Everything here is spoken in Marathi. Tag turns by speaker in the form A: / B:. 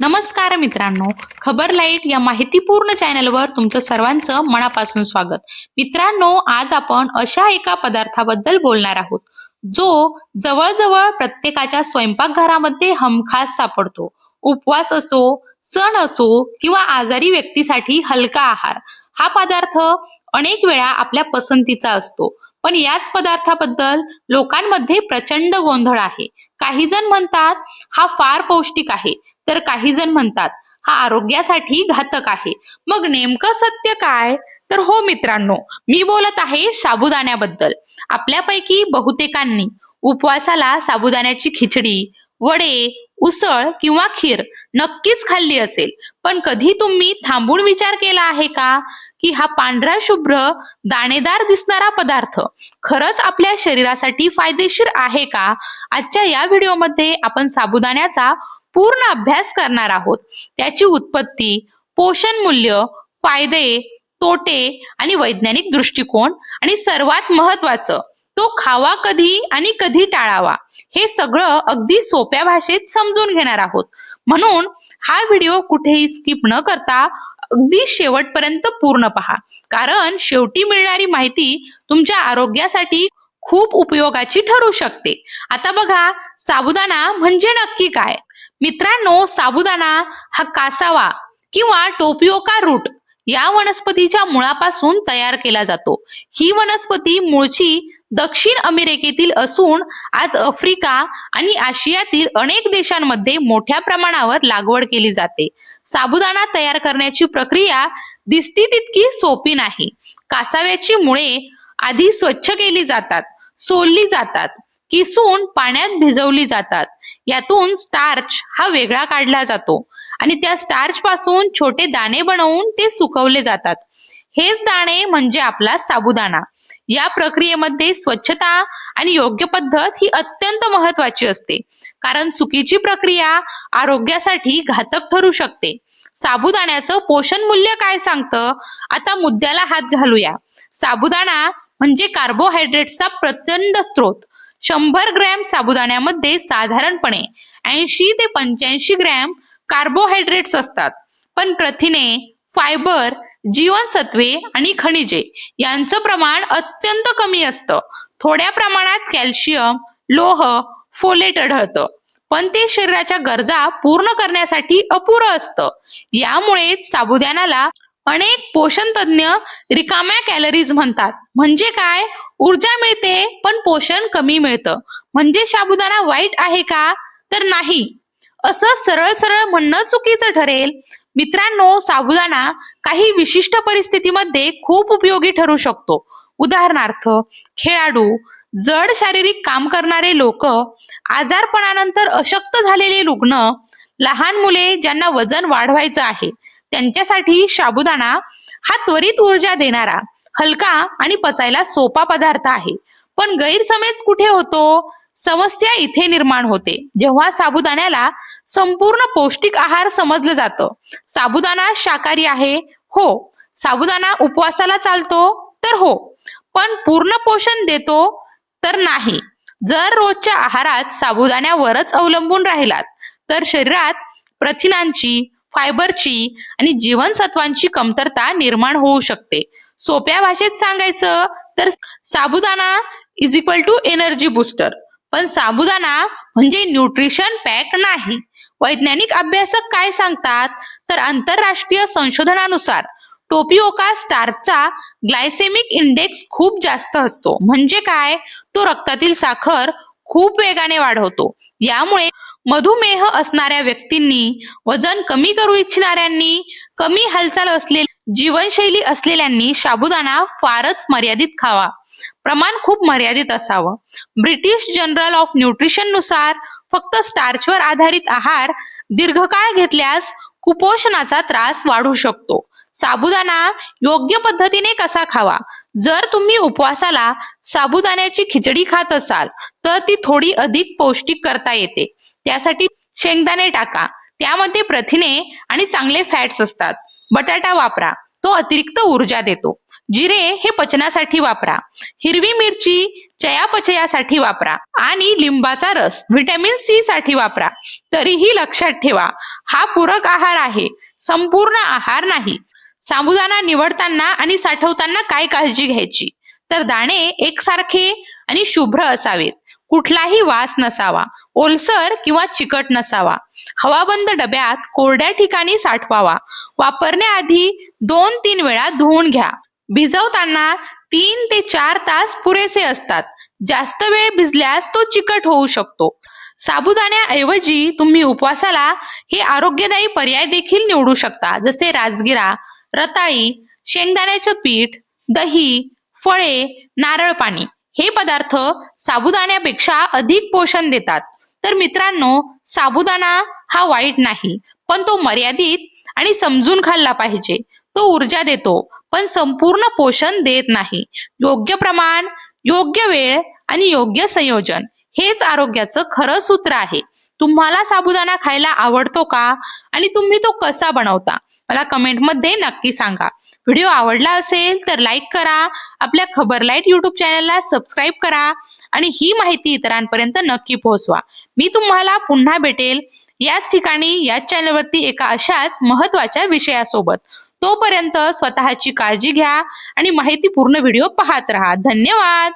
A: नमस्कार मित्रांनो. खबर लाइट या माहितीपूर्ण चॅनलवर तुमचं सर्वांचं मनापासून स्वागत. मित्रांनो आज आपण अशा एका पदार्थाबद्दल बोलणार आहोत जो जवळजवळ प्रत्येकाच्या स्वयंपाकघरामध्ये हमखास सापडतो. उपवास असो सण असो किंवा आजारी व्यक्तीसाठी हलका आहार हा पदार्थ अनेक वेळा आपल्या पसंतीचा असतो. पण याच पदार्थाबद्दल लोकांमध्ये प्रचंड गोंधळ आहे. काही जण म्हणतात हा फार पौष्टिक आहे. तर काही जण म्हणतात हा आरोग्यासाठी घातक आहे. मग नेमकं सत्य काय? तर हो मित्रांनो मी बोलत आहे साबुदाण्याबद्दल. आपल्यापैकी बहुतेकांनी उपवासाला साबुदाण्याची खिचडी वडे उसळ किंवा खीर नक्कीच खाल्ली असेल. पण कधी तुम्ही थांबून विचार केला आहे का? की हा पांढरा शुभ्र दाणेदार दिसणारा पदार्थ खरंच आपल्या शरीरासाठी फायदेशीर आहे का? आजच्या या व्हिडिओमध्ये आपण साबुदाण्याचा पूर्ण अभ्यास करणार आहोत. त्याची उत्पत्ती पोषण मूल्य फायदे तोटे आणि वैज्ञानिक दृष्टिकोन आणि सर्वात महत्वाचं तो खावा कधी आणि कधी टाळावा हे सगळं अगदी सोप्या भाषेत समजून घेणार आहोत. म्हणून हा व्हिडिओ कुठेही स्किप न करता अगदी शेवटपर्यंत पूर्ण पहा. कारण शेवटी मिळणारी माहिती तुमच्या आरोग्यासाठी खूप उपयोगाची ठरू शकते. आता बघा साबुदाणा म्हणजे नक्की काय? मित्रांनो साबुदाणा हा कासावा किंवा टोपिओका रूट या वनस्पतीच्या मुळापासून तयार केला जातो. ही वनस्पती मूळची दक्षिण अमेरिकेतील असून आज आफ्रिका आणि आशियातील अनेक देशांमध्ये मोठ्या प्रमाणावर लागवड केली जाते. साबुदाणा तयार करण्याची प्रक्रिया दिसती तितकी सोपी नाही. कासाव्याची मुळे आधी स्वच्छ केली जातात सोलली जातात किसून पाण्यात भिजवली जातात. यातून स्टार्च हा वेगळा काढला जातो. आणि त्या स्टार्च पासून छोटे दाणे बनवून ते सुकवले जातात. हेच दाणे म्हणजे आपला साबुदाणा. या प्रक्रियेमध्ये स्वच्छता आणि योग्य पद्धत ही अत्यंत महत्वाची असते. कारण चुकीची प्रक्रिया आरोग्यासाठी घातक ठरू शकते. साबुदाण्याचं पोषण मूल्य काय सांगतं? आता मुद्द्याला हात घालूया. साबुदाणा म्हणजे कार्बोहायड्रेट्सचा प्रचंड स्रोत. शंभर ग्रॅम साबुदाण्यामध्ये साधारणपणे ऐंशी ते पंच्याऐंशी ग्रॅम कार्बोहायड्रेट्स असतात. पण प्रथिने फायबर जीवनसत्वे आणि खनिजे यांचं प्रमाण अत्यंत कमी असतं. थोड्या प्रमाणात कॅल्शियम लोह फोलेट आढळतं. पण ते शरीराच्या गरजा पूर्ण करण्यासाठी अपुरं असतं. यामुळेच साबुदाण्याला अनेक पोषण तज्ञ रिकाम्या कॅलरीज म्हणतात. म्हणजे काय? ऊर्जा मिळते पण पोषण कमी मिळतं. म्हणजे साबुदाणा वाईट आहे का? तर नाही. असं सरळ सरळ म्हणणं चुकीचं ठरेल. मित्रांनो साबुदाणा काही विशिष्ट परिस्थितीमध्ये खूप उपयोगी ठरू शकतो. उदाहरणार्थ खेळाडू जड शारीरिक काम करणारे लोक आजारपणानंतर अशक्त झालेले रुग्ण लहान मुले ज्यांना वजन वाढवायचं आहे त्यांच्यासाठी साबुदाणा हा त्वरित ऊर्जा देणारा. हलका आणि पचायला सोपा पदार्थ आहे. पण गैरसमज कुठे होतो? समस्या इथे निर्माण होते. जेव्हा साबुदाण्याला संपूर्ण पौष्टिक आहार समजलं जातं. साबुदाणा शाकाहारी आहे? हो. साबुदाणा उपवासाला चालतो? तर हो. पण पूर्ण पोषण देतो? तर नाही. जर रोजच्या आहारात साबुदाण्यावरच अवलंबून राहिलात तर शरीरात प्रथिनांची फायबरची आणि जीवनसत्वांची कमतरता निर्माण होऊ शकते. सोप्या भाषेत सांगायचं तर sabudana is equal to energy booster पण साबुदाणा म्हणजे न्यूट्रिशन पॅक नाही. वैज्ञानिक अभ्यासक काय सांगतात? तर आंतरराष्ट्रीय संशोधनानुसार टोपिओका स्टारचा ग्लायसेमिक इंडेक्स खूप जास्त असतो. म्हणजे काय? तो रक्तातील साखर खूप वेगाने वाढवतो. यामुळे मधुमेह असणाऱ्या व्यक्तींनी वजन कमी करू इच्छिणाऱ्यांनी कमी हालचाल असलेली जीवनशैली असलेल्यांनी साबुदाणा फारच मर्यादित खावा. प्रमाण खूप मर्यादित असावं. ब्रिटिश जनरल ऑफ न्यूट्रिशननुसार फक्त स्टार्चवर आधारित आहार दीर्घकाळ घेतल्यास कुपोषणाचा त्रास वाढू शकतो. साबुदाणा योग्य पद्धतीने कसा खावा? जर तुम्ही उपवासाला साबुदाण्याची खिचडी खात असाल तर ती थोडी अधिक पौष्टिक करता येते. त्यासाठी शेंगदाणे टाका. त्यामध्ये प्रथिने आणि चांगले फॅट्स असतात. बटाटा वापरा. तो अतिरिक्त ऊर्जा देतो. जिरे हे पचनासाठी वापरा. हिरवी मिरची चयापचयासाठी वापरा. आणि लिंबाचा रस व्हिटॅमिन सी साठी वापरा. तरीही लक्षात ठेवा हा पूरक आहार आहे. संपूर्ण आहार नाही. साबुदाणा निवडताना आणि साठवताना काय काळजी घ्यायची? तर दाणे एकसारखे आणि शुभ्र असावेत. कुठलाही वास नसावा. ओलसर किंवा चिकट नसावा. हवाबंद डब्यात कोरड्या ठिकाणी साठवावा. वापरण्याआधी दोन तीन वेळा धुवून घ्या. भिजवताना तीन ते चार तास पुरेसे असतात. जास्त वेळ भिजल्यास तो चिकट होऊ शकतो. साबुदाण्याऐवजी तुम्ही उपवासाला हे आरोग्यदायी पर्याय देखील निवडू शकता. जसे राजगिरा रताळी शेंगदाण्याचं पीठ दही फळे नारळ पाणी. हे पदार्थ साबुदाण्यापेक्षा अधिक पोषण देतात. तर मित्रांनो साबुदाणा हा वाईट नाही पण तो मर्यादित आणि समजून खाल्ला पाहिजे. तो ऊर्जा देतो पण संपूर्ण पोषण देत नाही. योग्य प्रमाण योग्य वेळ आणि योग्य संयोजन हेच आरोग्याचं खरं सूत्र आहे. तुम्हाला साबुदाणा खायला आवडतो का? आणि तुम्ही तो कसा बनवता? मला कमेंटमध्ये नक्की सांगा. व्हिडिओ आवडला असेल तर लाईक करा. आपल्या खबर लाइट युट्यूब चॅनलला सबस्क्राईब करा. आणि ही माहिती इतरांपर्यंत नक्की पोहोचवा. मी तुम्हाला पुन्हा भेटेल. याच ठिकाणी याच चॅनलवरती एका अशाच महत्त्वाच्या विषयासोबत. तोपर्यंत स्वतःची काळजी घ्या आणि माहितीपूर्ण व्हिडिओ पाहत राहा. धन्यवाद!